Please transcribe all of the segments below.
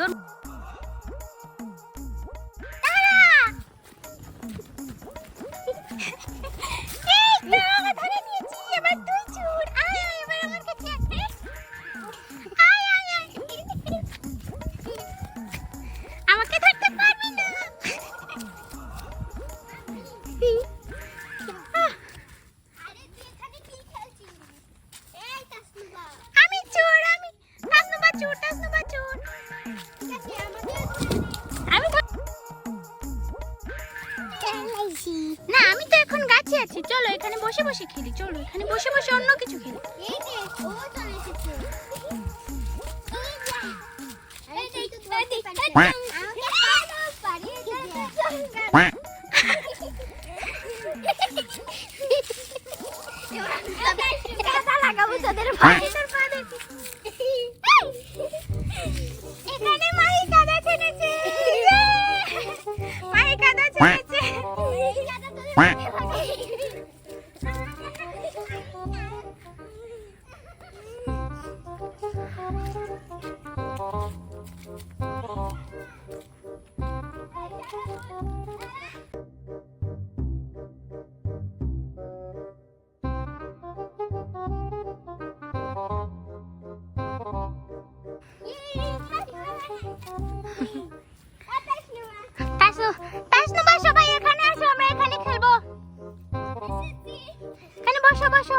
না আমি চোর আমি তাসনুবা চোর তাসনুবা চোর। এখন আছি। চলো এখানে বসে বসে খেলি চলো এখানে বসে বসে অন্য কিছু খেলি। লাগাবো তোদের এখানে কাদা ছেড়েছে। কাদা ছেড়েছে। বসো বসো।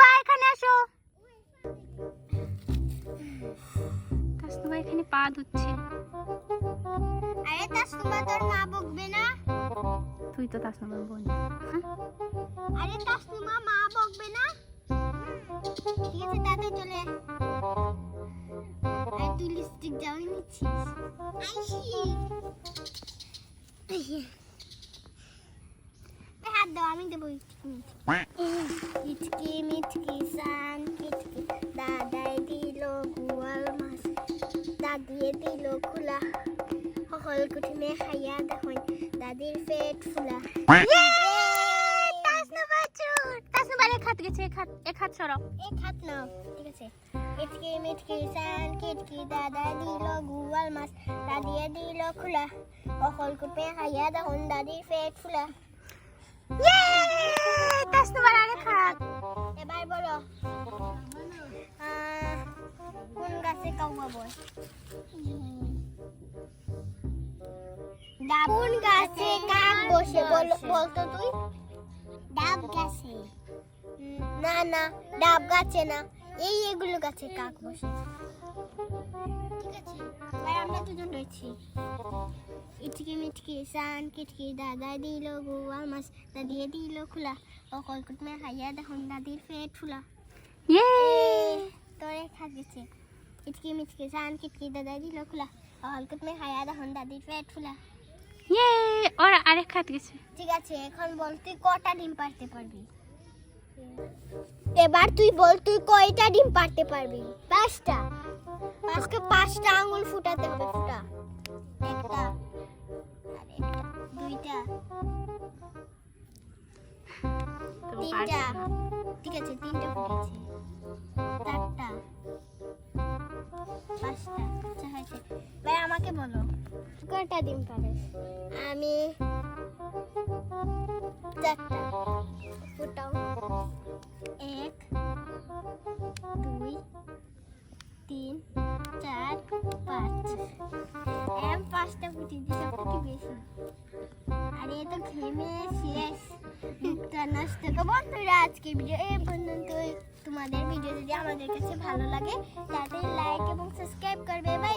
বা এখানে আসো। তাসনু বা এখানে পা ধুচ্ছে। আরে তোর মা বকবে না? তুই তো তাসনু বা বোন। আরে তাসনুমা মা বকবে না? ঠিক আছে তাতে চলে আর তুই লিপস্টিক যাওয়াই নিচ্ছিস? আইসি। দাও আমি দেবো কিচকি মিচকি সান কিচকি দাদাই দিল গুয়াল মাছ দাদিয়ে দিল খোলা। সকল কুঠিনে খাইয়া দেখুন দাদির পেট ফুলা। Quack, তাসনু বা চোর তাসনু বা এক হাত গেছে এক হাত এক হাত সরাও এক হাত নাও ঠিক আছে। সান কিচকি দাদা দিল গুয়াল মাছ দাদিয়ে দিল খোলা। অকল কুঠিনে খাইয়া দেখুন দাদির পেট ফুলা। তাসনু বা আরেক এবার বলো কোন গাছে কাউয়া বয় কোন গাছে কাক বসে বল বলতো তুই ডাব গাছে না না ডাব গাছে না এই এগুলো গাছে কাক বসে ঠিক আমরা দুজন রয়েছি। ইটকি মিটকি সান কিটকি দাদা দিল গুয়া মাছ দাদিয়ে দিল খোলা। অকল কুটমে খাইয়া দেখুন দাদির পেট ফুলা। ইয়ে! তোরে খাগেছে। ইটকি মিটকি সান কিটকি দাদা দিল খোলা। অকল কুটমে খাইয়া দেখুন দাদির পেট ফুলা। ইয়ে! ওর আরেক হাত গেছে। ঠিক আছে এখন বল তুই কটা ডিম পারতে পারবি? এবার তুই বল তুই কয়টা ডিম পারতে পারবি? পাঁচটা। আজকে পাঁচটা আঙুল ফুটাতে হবে ফুটা। একটা দুইটা। তিনটা। ঠিক আছে তিনটা ফুটেছে। চারটা। পাঁচটা আচ্ছা হয়েছে। ভাই আমাকে বলো। কয়টা ডিম পারিস আমি চারটা। ফুটাও এক দুই তিন চার পাঁচ। এম পাঁচটা ফুটি দিতে ফুটি বেশি। আরে এ তো ঘেমে শেষ। মুখটা নষ্ট করব বন্ধুরা আজকের ভিডিও এই পর্যন্ত তোমাদের ভিডিও যদি আমাদের কাছে ভালো লাগে তাদের লাইক এবং সাবস্ক্রাইব করবে। Bye bye